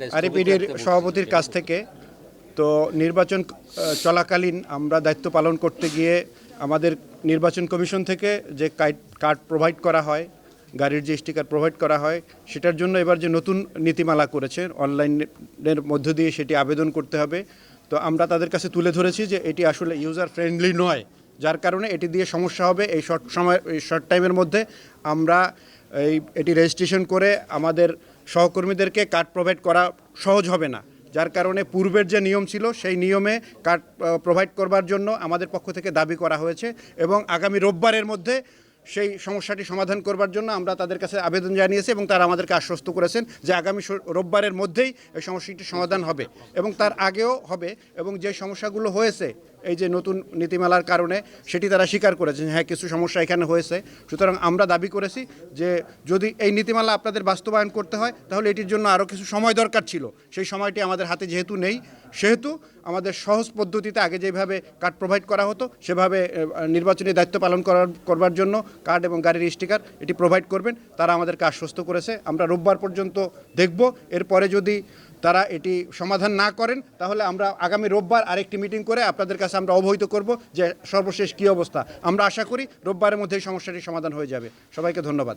আরএপিডির সভাপতির কাছ থেকে। তো নির্বাচন চলাকালীন আমরা দায়িত্ব পালন করতে গিয়ে আমাদের নির্বাচন কমিশন থেকে যে কার্ড কার্ড প্রোভাইড করা হয় গাড়ির যে স্টিকার প্রোভাইড করা হয় সেটার জন্য এবার যে নতুন নীতিমালা করেছে অনলাইনের মধ্য দিয়ে সেটি আবেদন করতে হবে। তো আমরা তাদের কাছে তুলে ধরেছি যে এটি আসলে ইউজার ফ্রেন্ডলি নয়। যার কারণে এটি দিয়ে সমস্যা হবে। এই শর্ট সময় এই শর্ট টাইমের মধ্যে আমরা এই এটি রেজিস্ট্রেশন করে আমাদের সহকর্মীদেরকে কার্ড প্রোভাইড করা সহজ হবে না। যার কারণে পূর্বের যে নিয়ম ছিল, সেই নিয়মে কার্ড প্রোভাইড করবার জন্য আমাদের পক্ষ থেকে দাবি করা হয়েছে এবং আগামী রোববারের মধ্যে সেই সমস্যাটি সমাধান করবার জন্য আমরা তাদের কাছে আবেদন জানিয়েছি এবং তারা আমাদেরকে আশ্বস্ত করেছেন যে আগামী রোববারের মধ্যেই এই সমস্যাটির সমাধান হবে এবং তার আগেও হবে এবং যে সমস্যাগুলো হয়েছে, এই যে নতুন নীতিমালার কারণে সেটি তারা স্বীকার করেছেন হ্যাঁ কিছু সমস্যা এখানে হয়েছে। সুতরাং আমরা দাবি করেছি যে যদি এই নীতিমালা আপনাদের বাস্তবায়ন করতে হয়, তাহলে এটির জন্য আরও কিছু সময় দরকার ছিল। সেই সময়টি আমাদের হাতে যেহেতু নেই, সেহেতু আমাদের সহজ পদ্ধতিতে আগে যেভাবে কার্ড প্রোভাইড করা হতো, সেভাবে নির্বাচনী দায়িত্ব পালন করার, করবার জন্য কার্ড এবং গাড়ির স্টিকার এটি প্রোভাইড করবেন। তারা আমাদেরকে আশ্বস্ত করেছে। আমরা রোববার পর্যন্ত দেখব। এরপরে যদি তারা এটি সমাধান না করেন, তাহলে আমরা আগামী রোববার আরেকটি মিটিং করে আপনাদের কাছে আমরা অবহিত করব যে সর্বশেষ কী অবস্থা। আমরা আশা করি রোববারের মধ্যে এই সমস্যাটি সমাধান হয়ে যাবে। সবাইকে ধন্যবাদ।